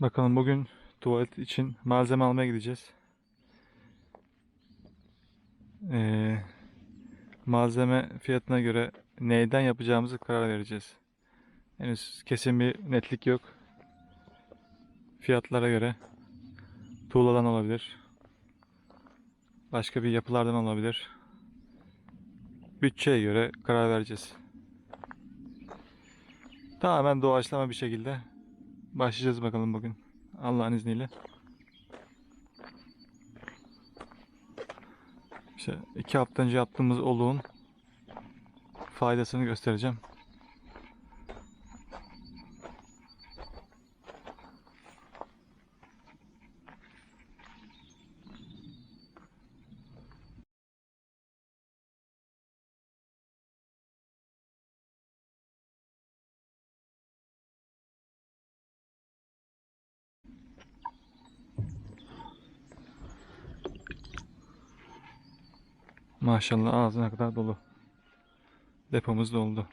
Bakalım bugün tuvalet için malzeme almaya gideceğiz. Ee, malzeme fiyatına göre neyden yapacağımızı karar vereceğiz. Henüz kesin bir netlik yok. Fiyatlara göre tuğladan olabilir. Başka bir yapılardan olabilir. Bütçeye göre karar vereceğiz. Tamamen doğaçlama bir şekilde başlayacağız bakalım bugün. Allah'ın izniyle. İşte iki hafta önce yaptığımız oluğun faydasını göstereceğim. Maşallah ağzına kadar dolu. Depomuz doldu.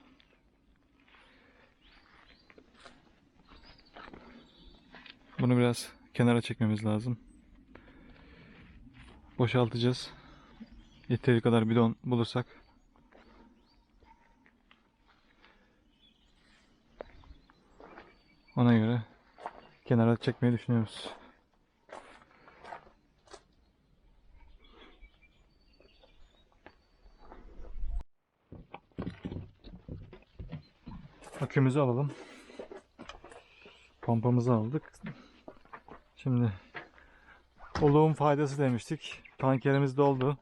Bunu biraz kenara çekmemiz lazım. Boşaltacağız. Yeteri kadar bidon bulursak. Ona göre kenara çekmeyi düşünüyoruz. Akümüzü alalım. Pompamızı aldık. Şimdi oluğun faydası demiştik. Tankerimiz doldu.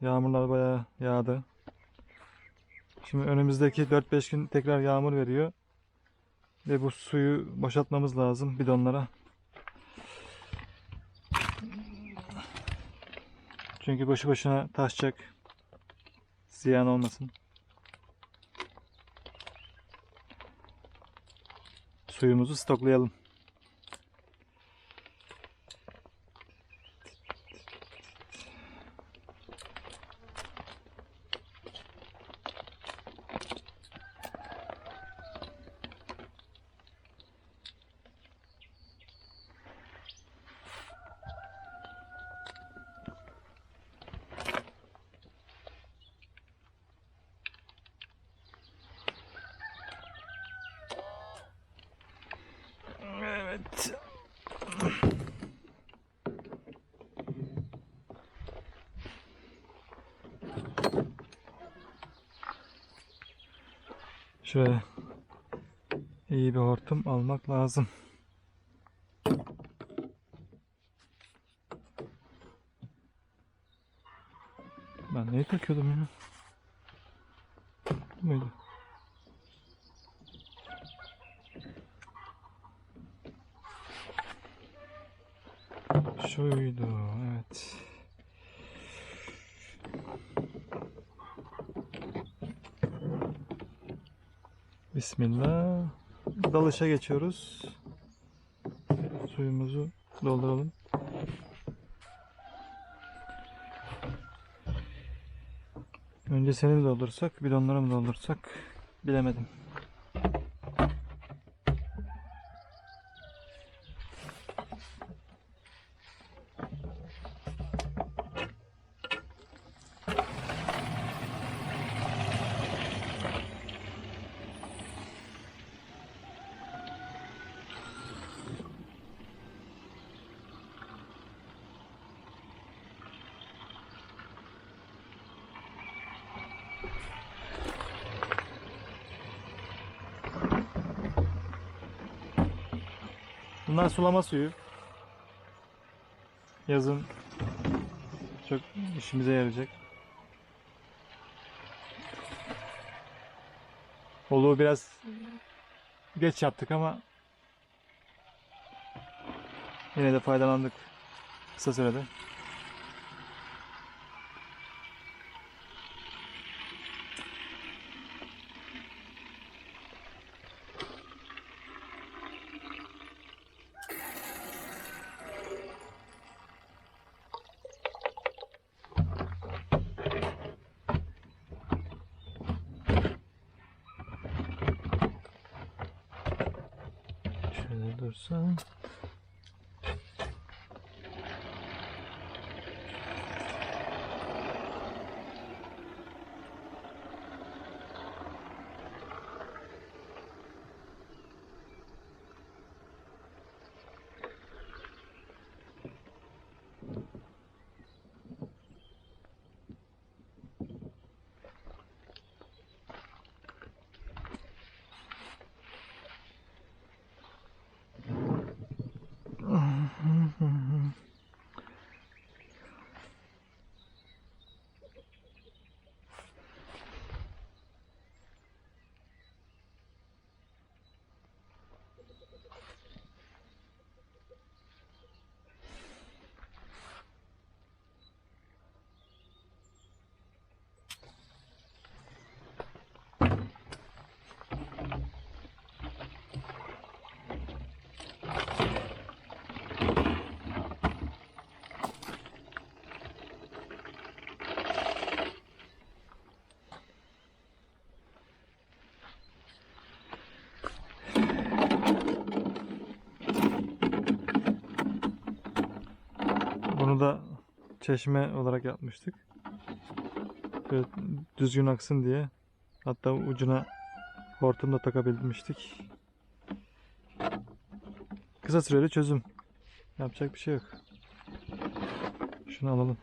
Yağmurlar bayağı yağdı. Şimdi önümüzdeki 4-5 gün tekrar yağmur veriyor. Ve bu suyu boşaltmamız lazım bidonlara. Çünkü boşu boşuna taşacak. Ziyan olmasın. Suyumuzu stoklayalım. Şöyle iyi bir hortum almak lazım. Ben neyi takıyordum ya? Bu muydu? Şuydu, Bismillah. Dalışa geçiyoruz. Suyumuzu dolduralım. Önce seni mi doldursak, bidonları mı doldursak bilemedim. Bunlar sulama suyu. Yazın çok işimize yarayacak. Oluğu biraz geç yaptık ama yine de faydalandık kısa sürede. Şöyle dursun. Bunu da çeşme olarak yapmıştık. Böyle düzgün aksın diye. Hatta ucuna hortum da takabilmiştik. Kısa süreli çözüm. Yapacak bir şey yok. Şunu alalım.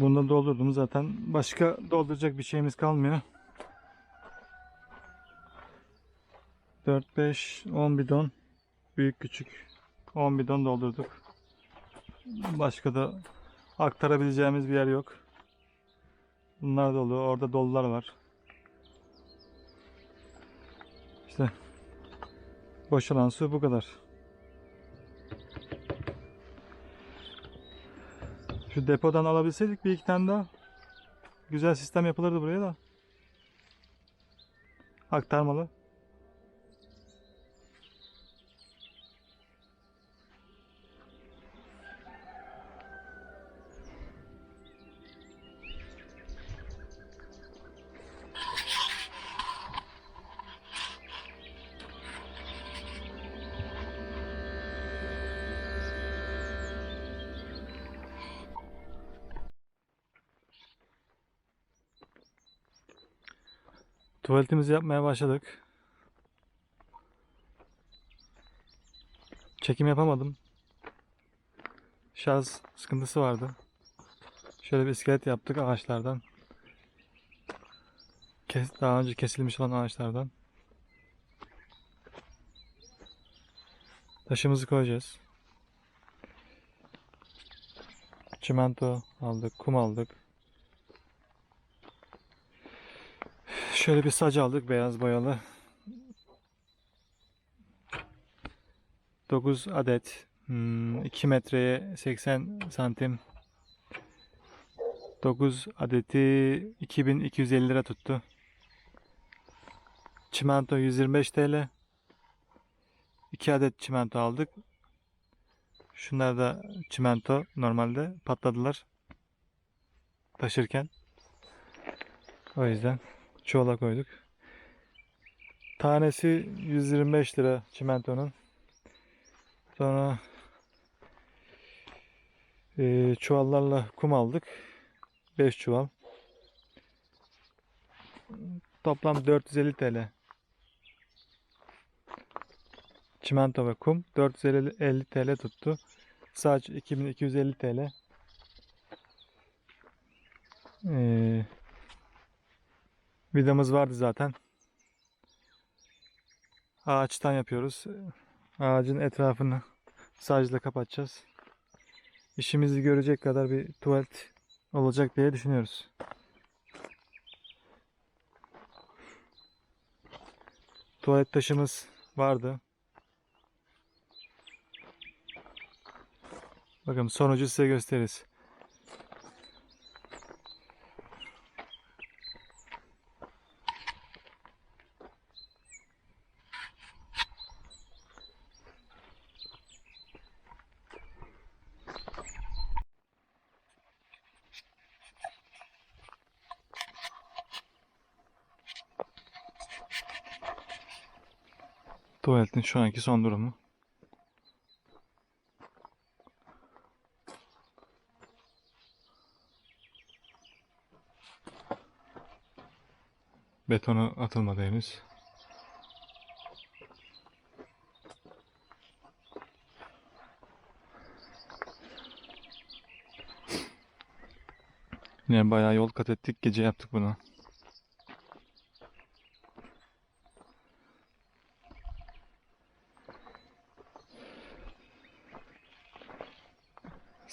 Bunu doldurdum zaten. Başka dolduracak bir şeyimiz kalmıyor. 4, 5, 10 bidon. Büyük küçük 10 bidon doldurduk. Başka da aktarabileceğimiz bir yer yok. Bunlar dolu. Orada dolular var. İşte boşalan su bu kadar. Şu depodan alabilseydik bir iki tane daha güzel sistem yapılırdı buraya da. Aktarmalı. Tuvaletimizi yapmaya başladık. Çekim yapamadım. Şarj sıkıntısı vardı. Şöyle bir iskelet yaptık ağaçlardan. Kes, daha önce kesilmiş olan ağaçlardan. Taşımızı koyacağız. Çimento aldık, kum aldık. Şöyle bir sac aldık beyaz boyalı. 9 adet. Hmm, 2 metreye 80 santim. 9 adeti 2250 lira tuttu. Çimento 125 TL. 2 adet çimento aldık. Şunlar da çimento normalde patladılar. Taşırken. O yüzden çuvala koyduk. Tanesi 125 lira çimentonun. Sonra eee, çuvallarla kum aldık. 5 çuval. Toplam 450 TL. çimento ve kum 450 TL tuttu. Saç 2250 TL. Ee, vidamız vardı zaten. Ağaçtan yapıyoruz. Ağacın etrafını sacla kapatacağız. İşimizi görecek kadar bir tuvalet olacak diye düşünüyoruz. Tuvalet taşımız vardı. Bakın sonucu size gösteririz. Tuvaletin şu anki son durumu. Betonu atılmadı henüz. Yine bayağı yol kat ettik. Gece yaptık bunu.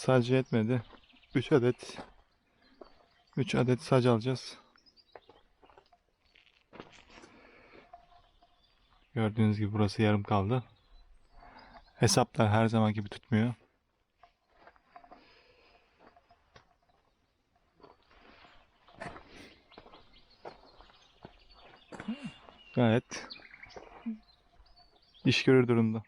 Sadece yetmedi. 3 adet 3 adet sac alacağız. Gördüğünüz gibi burası yarım kaldı. Hesaplar her zaman gibi tutmuyor. Gayet iş görür durumda.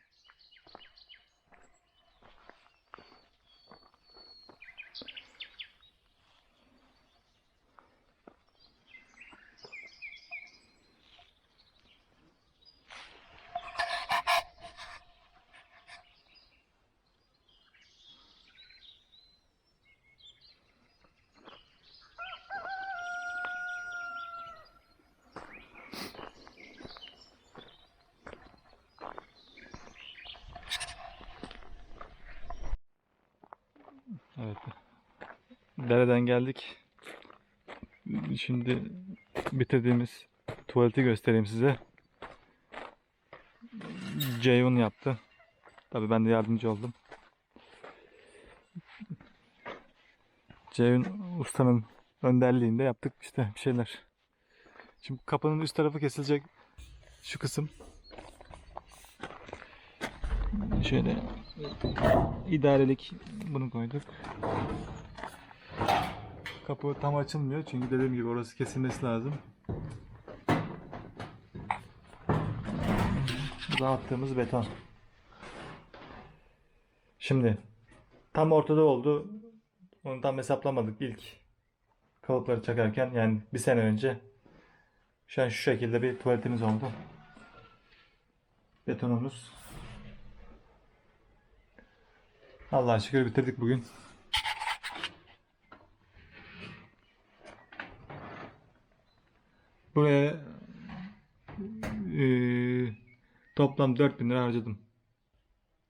Dereden geldik. Şimdi bitirdiğimiz tuvaleti göstereyim size. Ceyhun yaptı. Tabii ben de yardımcı oldum. Ceyhun ustanın önderliğinde yaptık işte bir şeyler. Şimdi kapının üst tarafı kesilecek şu kısım. Şöyle idarelik bunu koyduk. Kapı tam açılmıyor çünkü dediğim gibi orası kesilmesi lazım. Bu da attığımız beton. Şimdi tam ortada oldu. Onu tam hesaplamadık ilk kalıpları çakarken yani bir sene önce. Şu an şu şekilde bir tuvaletimiz oldu. Betonumuz. Allah'a şükür bitirdik bugün. Buraya eee, toplam 4000 lira harcadım.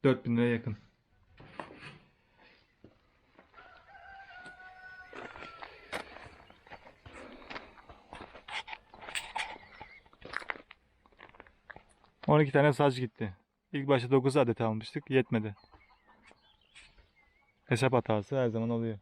4000 liraya yakın. On iki tane saç gitti. İlk başta 9 adet almıştık. Yetmedi. Hesap hatası her zaman oluyor.